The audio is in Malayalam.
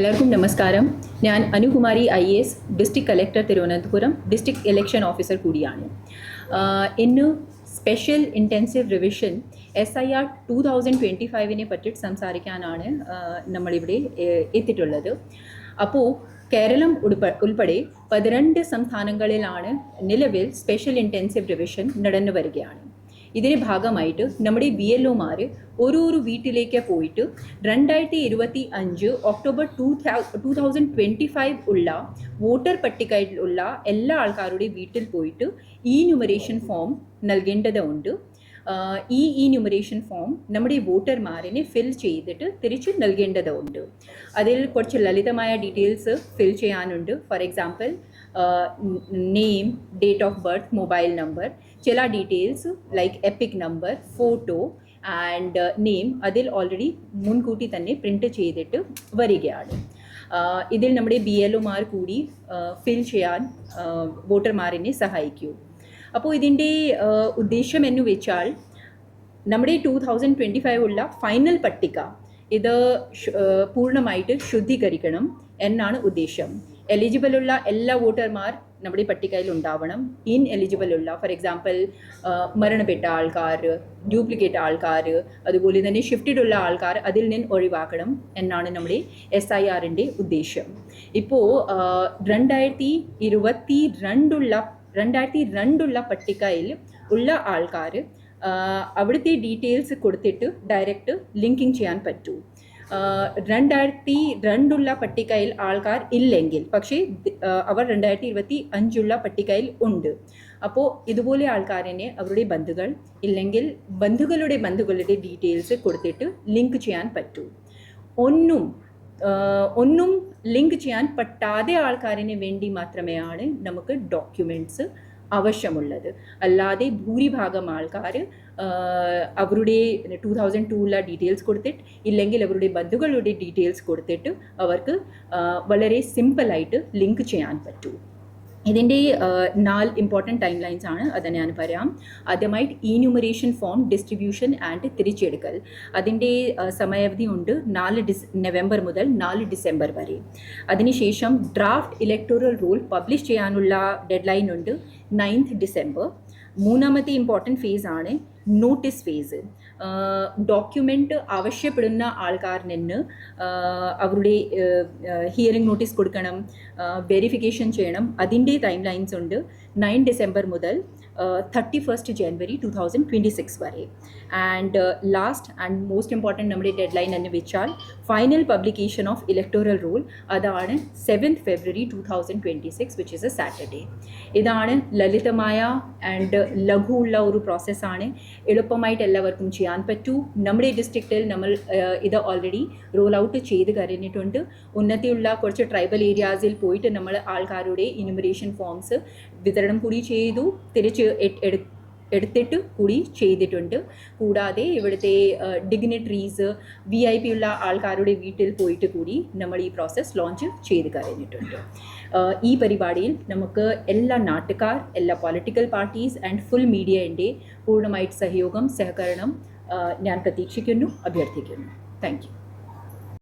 എല്ലാവർക്കും നമസ്കാരം. ഞാൻ Anukumari I S district collector Thiruvananthapuram district election officer കൂടിയാണ്. ഇന്ന് special intensive revision S I R two thousand twenty ഫൈവിനെ പറ്റിയിട്ട് സംസാരിക്കാനാണ് നമ്മളിവിടെ എത്തിയിട്ടുള്ളത്. അപ്പോൾ കേരളം ഉൾപ്പ ഉൾപ്പെടെ പതിരണ്ട് സംസ്ഥാനങ്ങളിലാണ് നിലവിൽ സ്പെഷ്യൽ ഇന്റൻസീവ് റിവിഷൻ നടന്നു വരികയാണ് ഇതിന്റെ ഭാഗമായിട്ട് നമ്മുടെ ബി എൽ ഒമാർ ഓരോരോ വീട്ടിലേക്ക് പോയിട്ട് രണ്ടായിരത്തി ഇരുപത്തി അഞ്ച് October two two thousand twenty five ഉള്ള വോട്ടർ പട്ടികയിലുള്ള എല്ലാ ആൾക്കാരുടെയും വീട്ടിൽ പോയിട്ട് ഈ ന്യൂമറേഷൻ ഫോം നൽകേണ്ടതുണ്ട്. ഈ ഈ ന്യൂമറേഷൻ ഫോം നമ്മുടെ വോട്ടർമാരിനെ ഫിൽ ചെയ്തിട്ട് തിരിച്ച് നൽകേണ്ടതുണ്ട്. അതിൽ കുറച്ച് ലളിതമായ ഡീറ്റെയിൽസ് ഫിൽ ചെയ്യാനുണ്ട്. For example name date of birth mobile number ചില details like EPIC number photo and name അതിൽ ഓൾറെഡി മുൻകൂട്ടി തന്നെ പ്രിന്റ് ചെയ്തിട്ട് വരികയാണ്. ഇതിൽ നമ്മുടെ ബി എൽ ഒമാർ കൂടി ഫിൽ ചെയ്യാൻ വോട്ടർമാരിനെ സഹായിക്കൂ. അപ്പോൾ ഇതിന്റെ ഉദ്ദേശം എന്ന് വെച്ചാൽ നമ്മുടെ ടു തൗസൻഡ് ട്വന്റി ഫൈവ് ഉള്ള ഫൈനൽ പട്ടിക ഇത് പൂർണമായിട്ട് ശുദ്ധീകരിക്കണം എന്നാണ് ഉദ്ദേശം. എലിജിബിൾ ഉള്ള എല്ലാ വോട്ടർമാർ നമ്മുടെ പട്ടികയിൽ ഉണ്ടാവണം ഇൻ എലിജിബിൾ ഉള്ള ഫോർ എക്സാമ്പിൾ മരണപ്പെട്ട ആൾക്കാർ ഡ്യൂപ്ലിക്കേറ്റ് ആൾക്കാർ അതുപോലെ തന്നെ ഷിഫ്റ്റഡ് ഉള്ള ആൾക്കാർ അതിൽ നിന്ന് ഒഴിവാക്കണം എന്നാണ് നമ്മുടെ എസ് ഐ ആറിന്റെ ഉദ്ദേശം. ഇപ്പോൾ രണ്ടായിരത്തി ഇരുപത്തി രണ്ടുള്ള രണ്ടായിരത്തി രണ്ടുള്ള പട്ടികയിൽ ഉള്ള ആൾക്കാർ അവിടുത്തെ ഡീറ്റെയിൽസ് കൊടുത്തിട്ട് ഡയറക്റ്റ് ലിങ്കിങ് ചെയ്യാൻ പറ്റൂ. രണ്ടായിരത്തി രണ്ടുള്ള പട്ടികയിൽ ആൾക്കാർ ഇല്ലെങ്കിൽ പക്ഷേ അവർ രണ്ടായിരത്തി ഇരുപത്തി അഞ്ചുള്ള പട്ടികയിൽ ഉണ്ട്. അപ്പോൾ ഇതുപോലെ ആൾക്കാരനെ അവരുടെ ബന്ധുക്കൾ ഇല്ലെങ്കിൽ ബന്ധുക്കളുടെ ബന്ധുക്കളുടെ ഡീറ്റെയിൽസ് കൊടുത്തിട്ട് ലിങ്ക് ചെയ്യാൻ പറ്റൂ. ഒന്നും ഒന്നും ലിങ്ക് ചെയ്യാൻ പറ്റാതെ ആൾക്കാരിന് വേണ്ടി മാത്രമേയാണ് നമുക്ക് ഡോക്യുമെന്റ്സ് ആവശ്യമുള്ളത്. അല്ലാതെ ഭൂരിഭാഗം ആൾക്കാർ അവരുടെ ടു തൗസൻഡ് ടൂല ഡീറ്റെയിൽസ് കൊടുത്തിട്ട് ഇല്ലെങ്കിൽ അവരുടെ ബന്ധുക്കളുടെ ഡീറ്റെയിൽസ് കൊടുത്തിട്ട് അവർക്ക് വളരെ സിമ്പിളായിട്ട് ലിങ്ക് ചെയ്യാൻ പറ്റൂ. ഇതിന്റെ നാല് ഇമ്പോർട്ടന്റ് ടൈം ലൈൻസ് ആണ്. അത് ഞാൻ പറയാം. ആദ്യമായിട്ട് ഈ ന്യൂമറേഷൻ ഫോം ഡിസ്ട്രിബ്യൂഷൻ ആൻഡ് തിരിച്ചെടുക്കൽ. അതിന്റെ സമയാവധി ഉണ്ട് നാല് ഡിസ് നവംബർ മുതൽ നാല് ഡിസംബർ വരെ. അതിനുശേഷം ഡ്രാഫ്റ്റ് ഇലക്ടോറൽ റൂൾ പബ്ലിഷ് ചെയ്യാനുള്ള ഡെഡ് ലൈൻ ഉണ്ട് നയൻത് ഡിസംബർ മൂന്നാമത്തെ ഇമ്പോർട്ടന്റ് ഫേസ് ആണ് നോട്ടീസ് ഫേസ് ഡോക്യുമെന്റ് ആവശ്യപ്പെടുന്ന ആൾക്കാരിൽ നിന്ന് അവരുടെ ഹിയറിംഗ് നോട്ടീസ് കൊടുക്കണം വെരിഫിക്കേഷൻ ചെയ്യണം. അതിന്റെ ടൈം ലൈൻസ് ഉണ്ട് നയൻ ഡിസംബർ മുതൽ thirty first January two thousand twenty six വരെ and last and most important നമ്മുടെ ഡെഡ് ലൈൻ എന്ന് വെച്ചാൽ final publication of electoral roll അതാണ് seventh February two thousand twenty six which is a Saturday ഇതാണ് ലളിതമായ ആൻഡ് ലഘുവുള്ള ഒരു പ്രോസസ്സാണ് എളുപ്പമായിട്ട് എല്ലാവർക്കും ചെയ്യാൻ പറ്റൂ. നമ്മുടെ ഡിസ്ട്രിക്റ്റിൽ നമ്മൾ ഇത് ഓൾറെഡി റോൾ ഔട്ട് ചെയ്ത് കഴിഞ്ഞിട്ടുണ്ട്. ഉന്നതിയുള്ള കുറച്ച് ട്രൈബൽ ഏരിയാസിൽ പോയിട്ട് നമ്മൾ ആൾക്കാരുടെ ഇനുമറേഷൻ ഫോംസ് വിതരണം കൂടി ചെയ്തു. തിരിച്ച് എടുത്തിട്ട് കൂടി ചെയ്തിട്ടുണ്ട്. കൂടാതെ ഇവിടുത്തെ ഡിഗ്നിറ്ററീസ് വി ഐ പി ഉള്ള ആൾക്കാരുടെ വീട്ടിൽ പോയിട്ട് കൂടി നമ്മൾ ഈ പ്രോസസ്സ് ലോഞ്ച് ചെയ്ത് കഴിഞ്ഞിട്ടുണ്ട്. ഈ പരിപാടിയിൽ നമുക്ക് എല്ലാ നാട്ടുകാർ എല്ലാ പൊളിറ്റിക്കൽ പാർട്ടീസ് ആൻഡ് ഫുൾ മീഡിയന്റെ പൂർണമായിട്ട് സഹയോഗം സഹകരണം ഞാൻ പ്രതീക്ഷിക്കുന്നു അഭ്യർത്ഥിക്കുന്നു. താങ്ക്